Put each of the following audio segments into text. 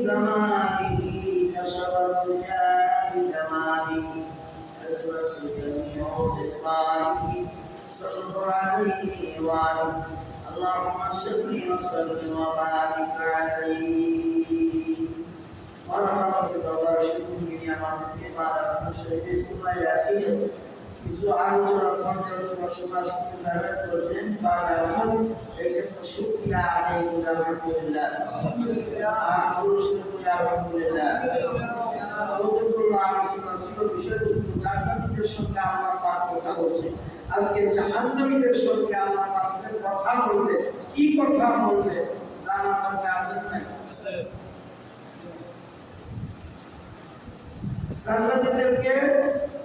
بزمانه كشرت جاء بزمانه كسرت جميع خصاله صلب عليه وعليه اللهم صل وسلم وبارك عليه. ورحمة الله وبركاته يا مرحبا بكم شهيد سورة ياسين. আজকে জাহান্নামীদের সঙ্গে পাক কথা বলবে। কি কথা বলবে? জানার দরকার নাই? জান্নাতীদেরকে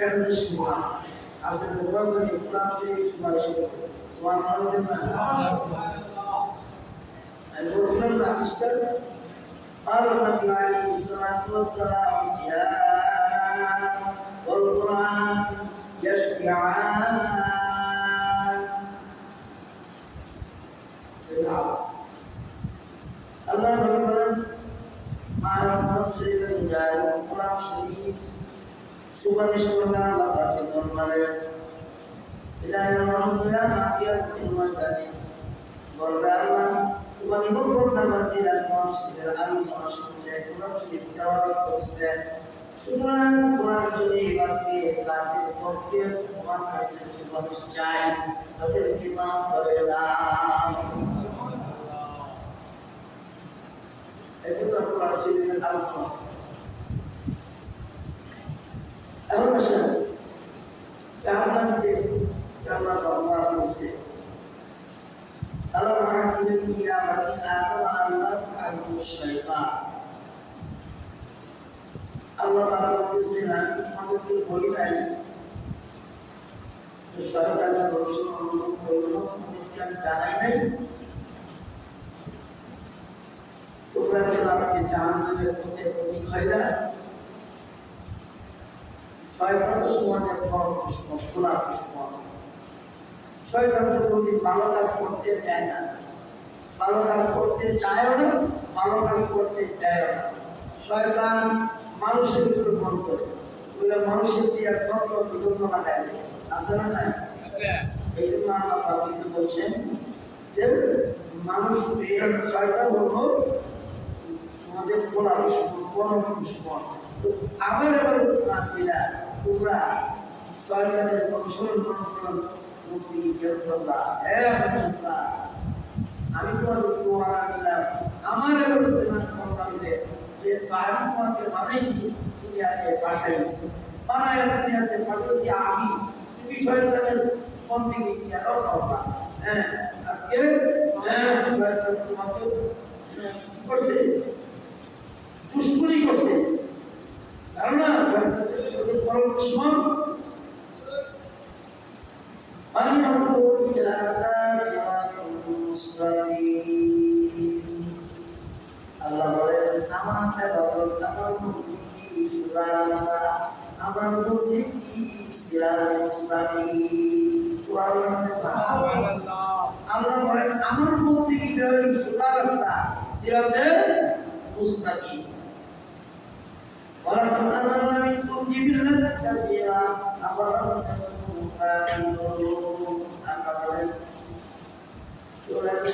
كان اسمها عبد الرب الفرنسي سماشي وعمر المسلم أفشل قال النبي عليه الصلاة والسلام الصيام والقرآن يشفعان Allah berfirman, "Maha Pengasih من Penjaga Quran Syirik সুপারিশ করবে আল্লাহ পাকের দরবারে ইলাহি রহমতুল্লাহ দিন ময়দানে বলবে আল্লাহ তোমার নিবন্ধন নামার দিলাম মসজিদের আলোচনা শুনছে কোরআন শরীফ আলোচনা। এখন জানাই নাই। তোমরা কেন আজকে জাহান্নামের পথে প্রতীক হয় না শয়তান তো তোমাদের বড় দুশ্মন খোলা দুশ্মন শয়তান তো কোনদিন ভালো কাজ করতে দেয় না। ভালো কাজ করতে চায়ও না, ভালো কাজ করতে দেয়ও না। শয়তান মানুষের উপর ভর করে। ওইটা মানুষের দিয়ে তর্ক বিতর্ক লাগায় আছে না নাই? এই জন্য আল্লাহ পাবিতে বলছেন যে, মানুষ শয়তান হলো তোমাদের খোলা দুশ্মন বড় দুশ্মন আমার এবার না তোমরা আমি তোমাদের দোয়া দিলাম। আমার এবার করলাম যে আমি তোমাকে বানাইছি পাঠাইছি। আমি, তুমি শয়তানের কোন দিকে কেন হ্যাঁ আজকে শয়তান তোমাকে করছে? দুশ্মনী করছে। Karena kalau Usman Anakku di atas আল্লাহ বলেন আমার ব্যবহার আমার বুদ্ধি সুরাস্তা আমার বুদ্ধি ইসলামী আল্লাহ বলেন আমার বুদ্ধি সুরাস্তা সিরাতে মুস্তাকি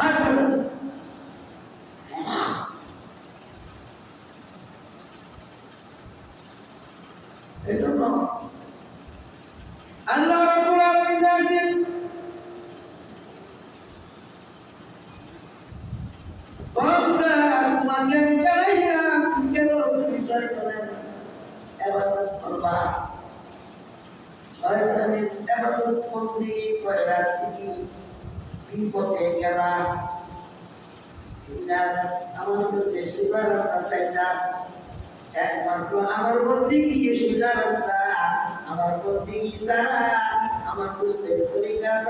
থাকবে না এই জন্য আল্লাহ রাব্বুল আলামিন ডাকেন বান্দা তোমাকে আমি জানাইলাম কেন তুমি শয়তানের ইবাদত করবা শয়তানের ইবাদত করতে কয় রাত্রি বিপদে গেলা না আমার কাছে সোজা রাস্তা চাইতা একমাত্র আমার বলতে গিয়ে সোজা রাস্তা আমার বলতে গিয়ে ছাড়া আমার বুঝতে তরিকা ছাড়া কোনো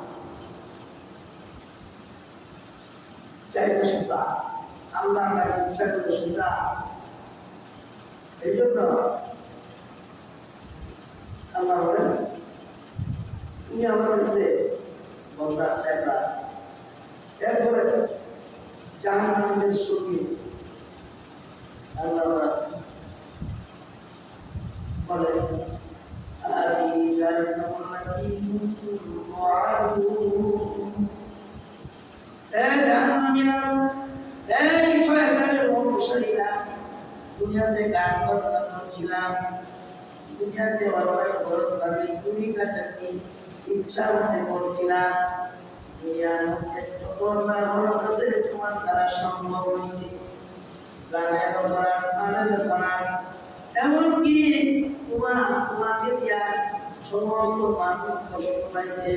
চাইতে সুতা আল্লাহ তাকে ইচ্ছা করে সুতা এই জন্য আল্লাহ বলেন তুমি আমার কাছে বন্দার চাইবা এরপরে জাহান্নামের সঙ্গে আল্লাহ বলে هذه جهنم التي كنتم توعدون সম্ভব হয়েছে। জানের এমনকি তোমার তোমাকে দিয়া সমস্ত মানুষ কষ্ট পাইছে।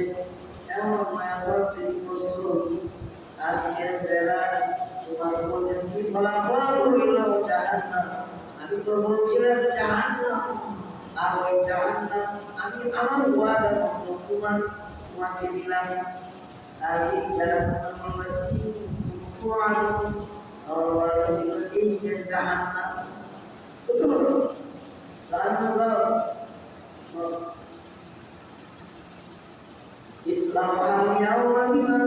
এমন অপরাধ তৈরি করছ। আজকের বেলায় তোমার বললেন কি ফলাফল হইল জাহান্নাম আমি তো বলছিলাম জাহান্নাম আর ওই জাহান্নাম আমি আমার ওয়াদা মতো তোমার তোমাকে দিলাম আর এই জাহান্নাম আমরা কি তোয়ানো আমার ওয়াদা ছিল এই যে জাহান্নাম কত বড় জাহান্নাম ইসলাম ইয়াউমা বিমা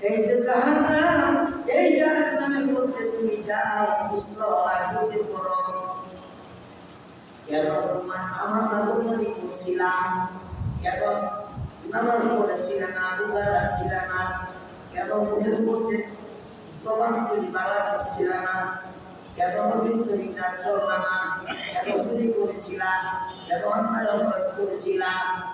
এই যে জাহান্নাম, এই জাহান্নামের মধ্যে তুমি যাও, ইসলাম আগুনে করো কেন? তোমার আমার নাগরবাড়ি করছিলাম কেন? নামাজ পড়েছিলে না, রোজা রাখছিলে না। কেন? মুখের মধ্যে জবান তৈরি বাড়া করছিলে না। কেন? নদীর তরিকা চলবে না। কেন? চুরি করেছিলাম। কেন? অন্যায় অপরাধ করেছিলাম।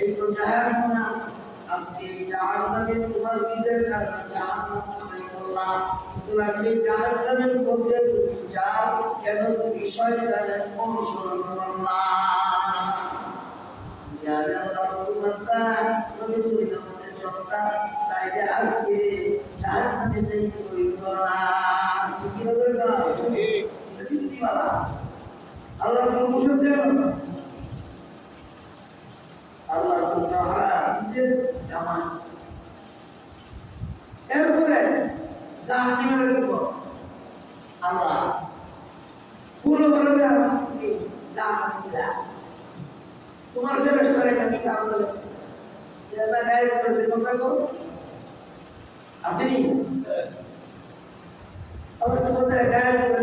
এই তো জাহান্নাম। আজকে এই জাহান্নামে তোমার নিজের কারণে জাহান্নাম কামাই করলাম। সুতরাং এই জাহান্নামের মধ্যে তুমি যাও কেন তুমি শয়তানের অনুসরণ করলা যারা আল্লাহ তোমারটা নবী তুমি আমাদের জনতা তাইলে আজকে জাহান্নামে যাই করিব না। ঠিক কি না এটা কি বুঝিবালা আল্লাহ কোন বসেছে আল্লাহ তাআলা নিজের জামান এরপরে জাহান্নামের উপর আল্লাহ পুরো বলে দেয় জাহান্নাম দিলা তোমার ফেরেশতার একটা মিশা আনতে লাগছে। এটা গায়ে করে দিল কাকো আসেনি? আবার তোমাদের গায়ে করে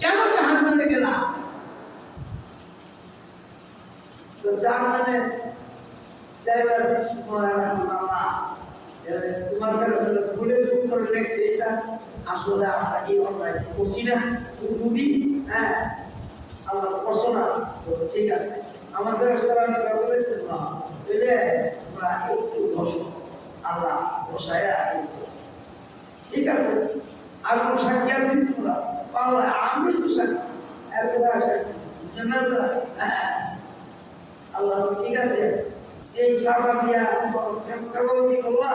কেন জাহান্নামে গেলাম? তো জাহান্নামে যাইবার তোমার কাছে ভুলে চুপ করে লেখছে এটা আসলে আমরা এই অন্যায় করছি না? যদি হ্যাঁ? আল্লাহ করছ না। তো ঠিক আছে। আমার ফেরস্তারা আমি সাথে না যে তোমরা একটু বসো। আল্লাহ বসায়া ঠিক আছে? আর কোন সাক্ষী আছে তোমরা? এরপরে আসে হ্যাঁ আল্লাহ ঠিক আছে? সেই সাবা দিয়া সাবা দি আল্লাহ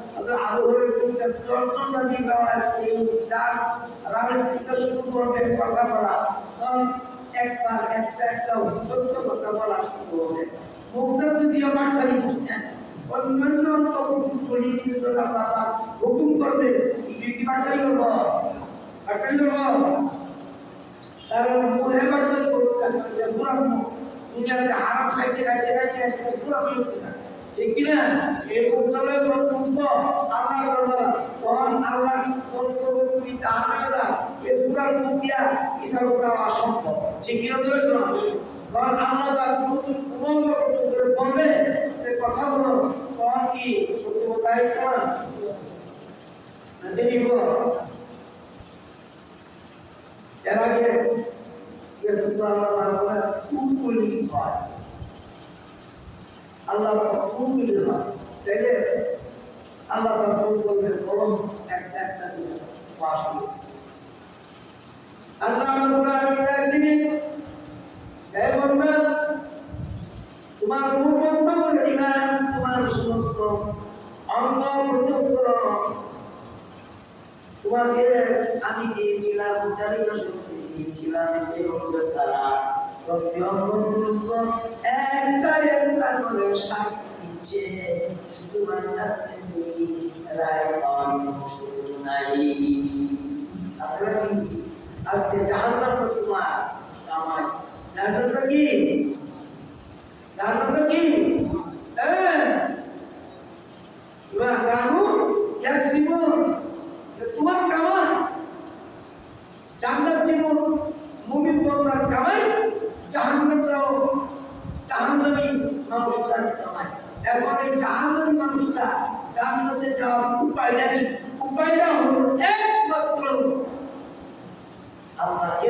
উত্তর কালার আবহাওয়ার কিন্তু দর্শন নদী এই ডান রামের থেকে শুরু করবে, কথা বলা। একবার একটা একটা সত্য কথা বলা শুরু হবে মুক্তা যদিও বাটফারি করছেন অন্যান্য হুকুম করি আল্লাহ হুকুম করবে কি কি বাটফারি করব? বাটফারি কারণ মুহে বাটফারি করব দুনিয়াতে হারাম খাইতে খাইতে খাইতে খাইতে পুরা হয়েছে ঠিক কিনা? এই মুক্তালয় কর্তব্য আল্লাহর দরবার তখন আল্লাহ কর্তব্য তুমি জাহান্নামে যা এই পুরা মুখিয়া হিসাব করা অসম্ভব ঠিক কিনা কারণ আল্লাহ তার নতুন উমঙ্গ করে বলবে যে কথা বলো তখন কি সত্য তাই না দেখিব এর আগে শুধু আল্লাহ তাআলা কুকুলি হয়? আল্লাহ কুকুলি হয়। হে বান্দা তোমার সমস্ত অঙ্গ তোমাকে আমি দিয়েছিলাম শক্তি দিয়েছিলাম প্রত্যঙ্গ একটা একটা করে সাক্ষী আজকে জাহান্নাম তোমার কামাই জাহান্নামটা কি জাহান্নামটা কি এক জীবন, মুমিন বন্দার কামাই জাহান্নামটাও জাহান্নামী মানুষটার কামাই এখন এই জাহান্নামী মানুষটা জান্নাতে যাওয়ার উপায়টা কি উপায়টা হলো একমাত্র আল্লাহকে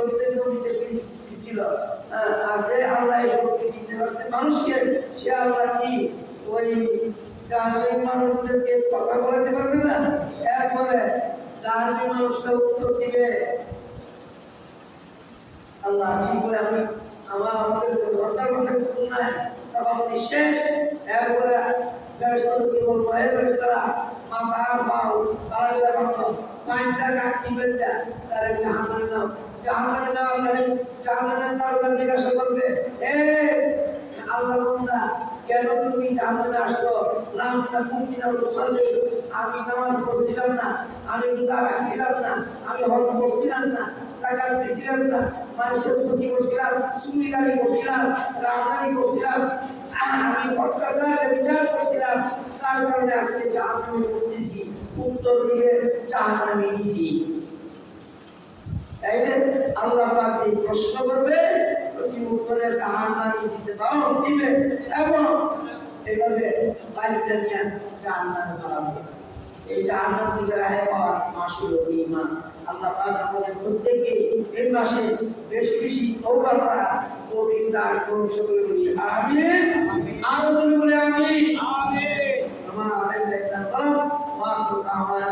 প্রত্যেক মানুষরা উত্তর দিবে আল্লাহ ঠিক করে আমি আমার আমাদের ঘণ্টার কথা কিন্তু না। সভাপতি শেষ এরপরে ব্যবস্থা কি বলব এর ব্যবস্থা মাথা পাও তারা যখন পাঁচটা কাটতি বেচা তারা জাহাঙ্গীর নাম জাহাঙ্গীর নাম মানে জাহাঙ্গীর তার জিজ্ঞাসা করবে এ আল্লাহ বন্দা কেন তুমি জাহান্নামে আসছো নামটা মুক্তি দাও সাল্লি আমি নামাজ পড়ছিলাম না, আমি রোজা রাখছিলাম না, আমি হজ করছিলাম না। টাকা দিছিলাম না মানুষের ক্ষতি করছিলাম চুরিদারি করছিলাম রাজধানী করছিলাম আমি অত্যাচার বিচার করছিলাম তার কারণে আজকে জাহান্নামে পড়তেছি উত্তর দিকে জাহান্নামে গেছি আল্লাহ প্রশ্ন করবে প্রতি উত্তরে জাহান্নামে দিতে দাও দিবে এবং এভাবে বাড়িতে নিয়ে জাহান্নামে চালাবে এই থেকে আল্লাহ পাক আমাদের প্রত্যেককে এই মাসে বেশি বেশি তওবা করা তৌফিক দান করুন সকলে বলি আমিন। আরও বলি বলে আমিন। আমিন। আমার ওয়া